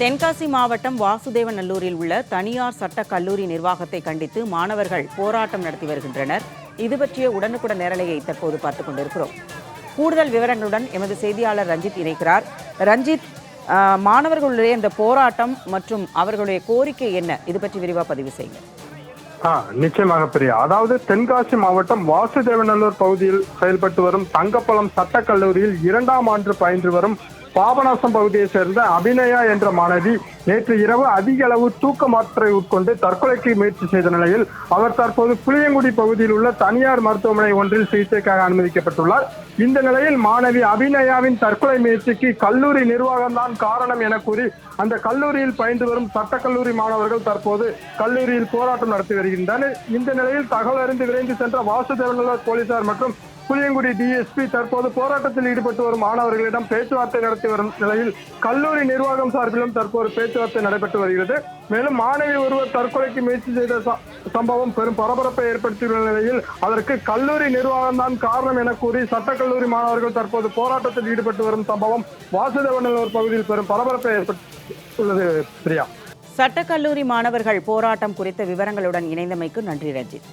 தென்காசி மாவட்டம் வாசுதேவநல்லூரில் உள்ள தனியார் சட்ட கல்லூரி நிர்வாகத்தை கண்டித்து மாணவர்கள் போராட்டம் நடத்தி வருகின்றனர். இது பற்றிய உடனுக்குடன் நேரலையை தற்போது பார்த்துக் கொண்டிருக்கிறோம். கூடுதல் விவரங்களுடன் எமது செய்தியாளர் ரஞ்சித் இணைக்கிறார். ரஞ்சித் மாணவர்களுடைய இந்த போராட்டம் மற்றும் அவர்களுடைய கோரிக்கை என்ன? இது பற்றி விரிவாக பதிவு செய்யுங்க. நிச்சயமாக பிரியா. அதாவது தென்காசி மாவட்டம் வாசுதேவநல்லூர் பகுதியில் செயல்பட்டு வரும் தங்கப்பழம் சட்டக்கல்லூரியில் இரண்டாம் ஆண்டு பயின்று வரும் பாபநாசம் பகுதியைச் சேர்ந்த அபிநயா என்ற மாணவி நேற்று இரவு அதிக அளவு தூக்க மாத்திரை உட்கொண்டு தற்கொலைக்கு முயற்சி செய்த நிலையில் அவர் தற்போது புளியங்குடி பகுதியில் உள்ள தனியார் மருத்துவமனை ஒன்றில் சிகிச்சைக்காக அனுமதிக்கப்பட்டுள்ளார். இந்த நிலையில் மாணவி அபிநயாவின் தற்கொலை முயற்சிக்கு கல்லூரி நிர்வாகம்தான் காரணம் என கூறி அந்த கல்லூரியில் பயின்று வரும் சட்டக்கல்லூரி மாணவர்கள் தற்போது கல்லூரியில் போராட்டம் நடத்தி வருகின்றனர். இந்த நிலையில் தகவல் அறிந்து விரைந்து சென்ற வாசுதேவநல்லூர் போலீசார் மற்றும் புளியங்குடி டிஎஸ்பி தற்போது போராட்டத்தில் ஈடுபட்டு வரும் மாணவர்களிடம் பேச்சுவார்த்தை நடத்தி வரும் நிலையில் கல்லூரி நிர்வாகம் சார்பிலும் தற்போது பேச்சுவார்த்தை நடைபெற்று வருகிறது. மேலும் மாணவி ஒருவர் தற்கொலைக்கு முயற்சி செய்த ச- சம்பவம் பெரும் பரபரப்பை ஏற்படுத்தியுள்ள நிலையில் அதற்கு கல்லூரி நிர்வாகம் தான் காரணம் என கூறி சட்டக்கல்லூரி மாணவர்கள் தற்போது போராட்டத்தில் ஈடுபட்டு வரும் சம்பவம் வாசுதேவநல்லூர் பகுதியில் பெரும் பரபரப்பை ஏற்பட்டுள்ளது பிரியா. சட்டக்கல்லூரி மாணவர்கள் போராட்டம் குறித்த விவரங்களுடன் இணைந்தமைக்கு நன்றி ரஞ்சித்.